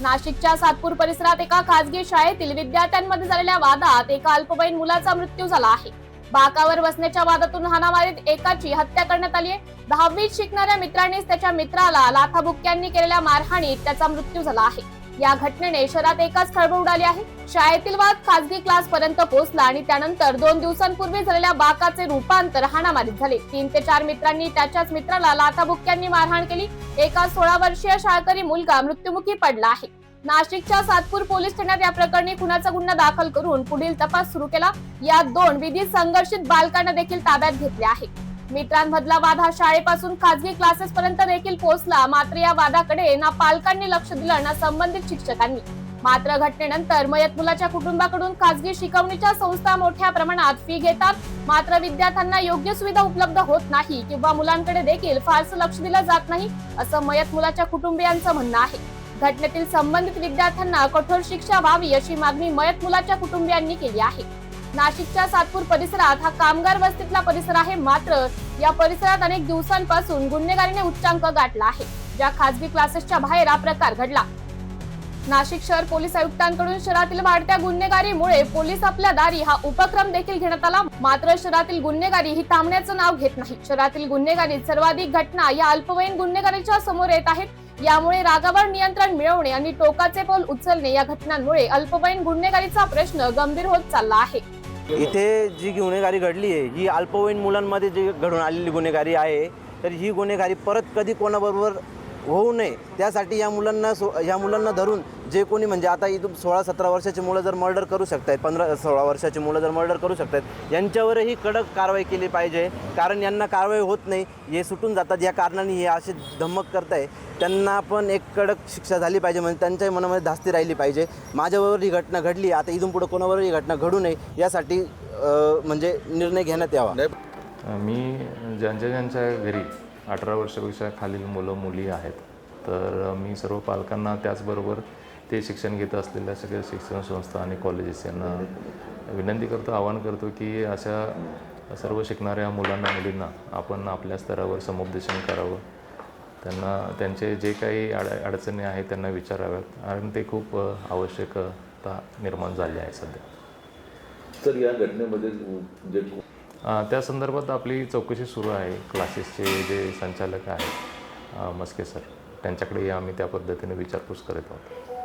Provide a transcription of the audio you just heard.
नाशिकच्या सातपूर परिसरात एका खासगी शाळेतील विद्यार्थ्यांमध्ये झालेल्या वादात एका अल्पवयीन मुलाचा मृत्यू झाला आहे. बाकावर बसण्याच्या वादातून हाणामारीत एकाची हत्या करण्यात आली आहे. दहावीत शिकणाऱ्या मित्रांनीच त्याच्या मित्राला लाथाबुक्क्यांनी केलेल्या मारहाणीत त्याचा मृत्यू झाला आहे. या घटनेने शहरात एकाच खळबळ उडाली आहे. शाळेतील वाद खासगी क्लास पर्यंत पोहोचला आणि त्यानंतर दोन दिवसांपूर्वी झालेल्या बाकाचे रूपांतर हाणामारीत झाले. तीन ते चार मित्रांनी त्याच्याच मित्राला लाथाबुक्क्यांनी मारहाण केली. एका सोळा वर्षीय शाळकरी मुलगा मृत्युमुखी पडला आहे. नाशिकच्या सातपूर पोलीस ठाण्यात या प्रकरणी खुनाचा गुन्हा दाखल करून पुढील तपास सुरू केला. या दोन विधी संघर्षित बालकांना देखील ताब्यात घेतले आहे. मित्रांमधला वाद हा शाळेपासून खासगी क्लासेस पर्यंत देखील पोहोचला. मात्र या वादाकडे ना पालकांनी लक्ष दिलं ना संबंधित शिक्षकांनी. मात्र घटनेनंतर मयत मुलाच्या कुटुंबाकडून खासगी शिकवणीच्या संस्था मोठ्या प्रमाणात फी घेतात. मात्र विद्यार्थ्यांना योग्य सुविधा उपलब्ध होत नाही किंवा मुलांकडे देखील फारसं लक्ष दिलं जात नाही असं मयत मुलाच्या कुटुंबियांचं म्हणणं आहे. घटनेतील संबंधित विद्यार्थ्यांना कठोर शिक्षा व्हावी अशी मागणी मयत मुलाच्या कुटुंबियांनी केली आहे. नाशिकच्या सातपूर परिसरात हा कामगार वस्तीतला परिसर आहे मात्र या परिसरात अनेक दिवसांपासून गुन्हेगारीने उच्चांक गाठला आहे. ज्या खासगी क्लासेसच्या बाहेर हा प्रकार घडला. नाशिक शहर पोलीस आयुक्तांकडून शहरातील वाढत्या गुन्हेगारीमुळे पोलीस आपल्या दारी हा उपक्रम देखील घेण्यात आला. मात्र शहरातील गुन्हेगारी ही थांबण्याचं नाव घेत नाही. शहरातील गुन्हेगारीत सर्वाधिक घटना या अल्पवयीन गुन्हेगारीच्या समोर येत आहेत. यामुळे रागावर नियंत्रण मिळवणे आणि टोकाचे पाऊल उचलणे या घटनांमुळे अल्पवयीन गुन्हेगारीचा प्रश्न गंभीर होत चालला आहे. इथे जी गुन्हेगारी घडली आहे ही अल्पवयीन मुलांमध्ये जी घडून आलेली गुन्हेगारी आहे तर ही गुन्हेगारी परत कधी कोणाबरोबर होऊ नये त्यासाठी या मुलांना सो या मुलांना धरून जे कोणी म्हणजे आता इथून सोळा सतरा वर्षाची मुलं जर मर्डर करू शकतात पंधरा सोळा वर्षाची मुलं जर मर्डर करू शकतात यांच्यावरही कडक कारवाई केली पाहिजे. कारण यांना कारवाई होत नाही हे सुटून जातात या कारणाने हे असे धमक करताय. त्यांना पण एक कडक शिक्षा झाली पाहिजे म्हणजे त्यांच्याही मनामध्ये धास्ती राहिली पाहिजे. माझ्याबरोबर ही घटना घडली आता इथून पुढं कोणाबरोबर ही घटना घडू नये यासाठी अ, म्हणजे निर्णय घेण्यात यावा. मी ज्यांच्या ज्यांच्या घरी अठरा वर्षापेक्षा खालील मुलं मुली आहेत तर मी सर्व पालकांना त्याचबरोबर ते शिक्षण घेत असलेल्या सगळ्या शिक्षण संस्था आणि कॉलेजेस यांना विनंती करतो आवाहन करतो की अशा सर्व शिकणाऱ्या मुलांना मुलींना आपण आपल्या स्तरावर समुपदेशन करावं. त्यांना त्यांचे जे काही अड अडचणी आहेत त्यांना विचाराव्यात. आणि ते खूप आवश्यकता निर्माण झाली आहे सध्या. तर या घटनेमध्ये जे अ, त्या संदर्भात आपली चौकशी सुरू आहे. क्लासेसचे जे संचालक आहेत मस्के सर त्यांच्याकडे आम्ही त्या पद्धतीने विचारपूस करत आहोत.